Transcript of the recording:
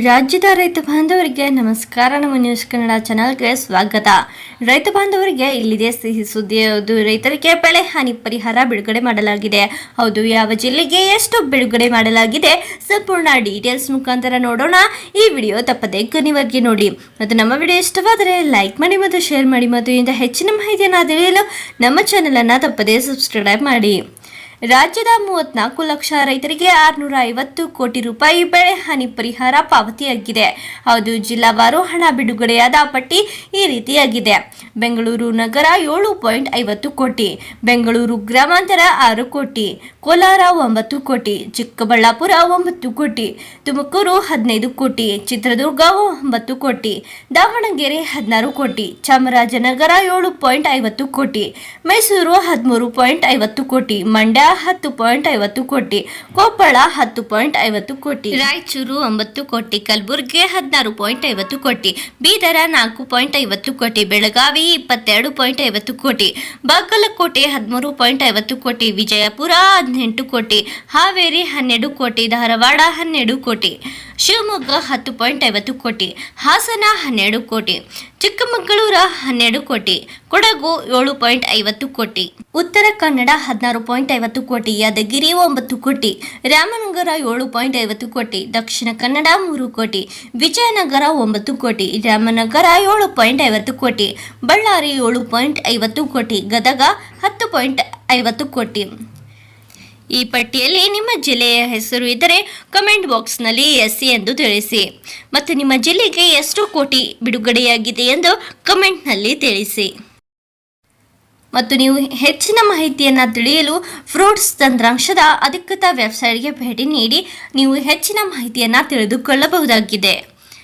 ರಾಜ್ಯದ ರೈತ ಬಾಂಧವರಿಗೆ ನಮಸ್ಕಾರ. ನಮ್ಮ ನ್ಯೂಸ್ ಕನ್ನಡ ಚಾನಲ್ಗೆ ಸ್ವಾಗತ. ರೈತ ಬಾಂಧವರಿಗೆ ಇಲ್ಲಿದೆ ಸಿಹಿ ಸುದ್ದಿ. ಹೌದು, ರೈತರಿಗೆ ಬೆಳೆ ಹಾನಿ ಪರಿಹಾರ ಬಿಡುಗಡೆ ಮಾಡಲಾಗಿದೆ. ಹೌದು, ಯಾವ ಜಿಲ್ಲೆಗೆ ಎಷ್ಟು ಬಿಡುಗಡೆ ಮಾಡಲಾಗಿದೆ ಸಂಪೂರ್ಣ ಡೀಟೇಲ್ಸ್ ಮುಖಾಂತರ ನೋಡೋಣ. ಈ ವಿಡಿಯೋ ತಪ್ಪದೆ ಕೊನೆವರೆಗೆ ನೋಡಿ. ಮತ್ತು ನಮ್ಮ ವಿಡಿಯೋ ಇಷ್ಟವಾದರೆ ಲೈಕ್ ಮಾಡಿ ಮತ್ತು ಶೇರ್ ಮಾಡಿ. ಮತ್ತು ಇಂಥ ಹೆಚ್ಚಿನ ಮಾಹಿತಿಯನ್ನು ತಿಳಿಯಲು ನಮ್ಮ ಚಾನಲನ್ನು ತಪ್ಪದೇ ಸಬ್ಸ್ಕ್ರೈಬ್ ಮಾಡಿ. ರಾಜ್ಯದ ಮೂವತ್ನಾಲ್ಕು ಲಕ್ಷ ರೈತರಿಗೆ ಆರುನೂರ ಐವತ್ತು ಕೋಟಿ ರೂಪಾಯಿ ಬೆಳೆ ಹಾನಿ ಪರಿಹಾರ ಪಾವತಿಯಾಗಿದೆ. ಹೌದು, ಜಿಲ್ಲಾವಾರು ಹಣ ಬಿಡುಗಡೆಯಾದ ಪಟ್ಟಿ ಈ ರೀತಿಯಾಗಿದೆ. ಬೆಂಗಳೂರು ನಗರ ಏಳು ಪಾಯಿಂಟ್ ಐವತ್ತು ಕೋಟಿ, ಬೆಂಗಳೂರು ಗ್ರಾಮಾಂತರ ಆರು ಕೋಟಿ, ಕೋಲಾರ ಒಂಬತ್ತು ಕೋಟಿ, ಚಿಕ್ಕಬಳ್ಳಾಪುರ ಒಂಬತ್ತು ಕೋಟಿ, ತುಮಕೂರು ಹದಿನೈದು ಕೋಟಿ, ಚಿತ್ರದುರ್ಗ ಒಂಬತ್ತು ಕೋಟಿ, ದಾವಣಗೆರೆ ಹದಿನಾರು ಕೋಟಿ, ಚಾಮರಾಜನಗರ ಏಳು ಪಾಯಿಂಟ್ ಐವತ್ತು ಕೋಟಿ, ಮೈಸೂರು ಹದಿಮೂರು ಪಾಯಿಂಟ್ ಐವತ್ತು ಕೋಟಿ, ಮಂಡ್ಯ ಹತ್ತು ಪಾಯಿಂಟ್ ಐವತ್ತು ಕೋಟಿ, ಕೊಪ್ಪಳ ಹತ್ತು ಪಾಯಿಂಟ್ ಐವತ್ತು ಕೋಟಿ, ರಾಯಚೂರು ಒಂಬತ್ತು ಕೋಟಿ, ಕಲಬುರಗಿ ಹದಿನಾರು ಪಾಯಿಂಟ್ ಐವತ್ತು ಕೋಟಿ, ಬೀದರ ನಾಲ್ಕು ಪಾಯಿಂಟ್ ಐವತ್ತು ಕೋಟಿ, ಬೆಳಗಾವಿ ಇಪ್ಪತ್ತೆರಡು ಪಾಯಿಂಟ್ ಐವತ್ತು ಕೋಟಿ, ಬಾಗಲಕೋಟೆ ಹದಿಮೂರು ಪಾಯಿಂಟ್ ಐವತ್ತು ಕೋಟಿ, ವಿಜಯಪುರ ಹದಿನೆಂಟು ಕೋಟಿ, ಹಾವೇರಿ ಹನ್ನೆರಡು ಕೋಟಿ, ಧಾರವಾಡ ಹನ್ನೆರಡು ಕೋಟಿ, ಶಿವಮೊಗ್ಗ ಹತ್ತು ಪಾಯಿಂಟ್ ಐವತ್ತು ಕೋಟಿ, ಹಾಸನ ಹನ್ನೆರಡು ಕೋಟಿ ಚಿಕ್ಕಮಗಳೂರ ಹನ್ನೆರಡು ಕೋಟಿ, ಕೊಡಗು ಏಳು ಪಾಯಿಂಟ್ ಐವತ್ತು ಕೋಟಿ, ಉತ್ತರ ಕನ್ನಡ ಹದಿನಾರು ಪಾಯಿಂಟ್ ಐವತ್ತು ಕೋಟಿ, ಯಾದಗಿರಿ ಒಂಬತ್ತು ಕೋಟಿ, ರಾಮನಗರ ಏಳು ಪಾಯಿಂಟ್ ಐವತ್ತು ಕೋಟಿ, ದಕ್ಷಿಣ ಕನ್ನಡ ಮೂರು ಕೋಟಿ, ವಿಜಯನಗರ ಒಂಬತ್ತು ಕೋಟಿ, ರಾಮನಗರ ಏಳು ಪಾಯಿಂಟ್ ಐವತ್ತು ಕೋಟಿ, ಬಳ್ಳಾರಿ ಏಳು ಪಾಯಿಂಟ್ ಐವತ್ತು ಕೋಟಿ, ಗದಗ ಹತ್ತು ಪಾಯಿಂಟ್ ಐವತ್ತು ಕೋಟಿ. ಈ ಪಟ್ಟಿಯಲ್ಲಿ ನಿಮ್ಮ ಜಿಲ್ಲೆಯ ಹೆಸರು ಇದ್ದರೆ ಕಮೆಂಟ್ ಬಾಕ್ಸ್ನಲ್ಲಿ ಎಸ್ ಎಂದು ತಿಳಿಸಿ. ಮತ್ತು ನಿಮ್ಮ ಜಿಲ್ಲೆಗೆ ಎಷ್ಟು ಕೋಟಿ ಬಿಡುಗಡೆಯಾಗಿದೆ ಎಂದು ಕಮೆಂಟ್ನಲ್ಲಿ ತಿಳಿಸಿ. ಮತ್ತು ನೀವು ಹೆಚ್ಚಿನ ಮಾಹಿತಿಯನ್ನು ತಿಳಿಯಲು ಫ್ರೂಟ್ಸ್ ತಂತ್ರಾಂಶದ ಅಧಿಕೃತ ವೆಬ್ಸೈಟ್ಗೆ ಭೇಟಿ ನೀಡಿ ನೀವು ಹೆಚ್ಚಿನ ಮಾಹಿತಿಯನ್ನು ತಿಳಿದುಕೊಳ್ಳಬಹುದಾಗಿದೆ.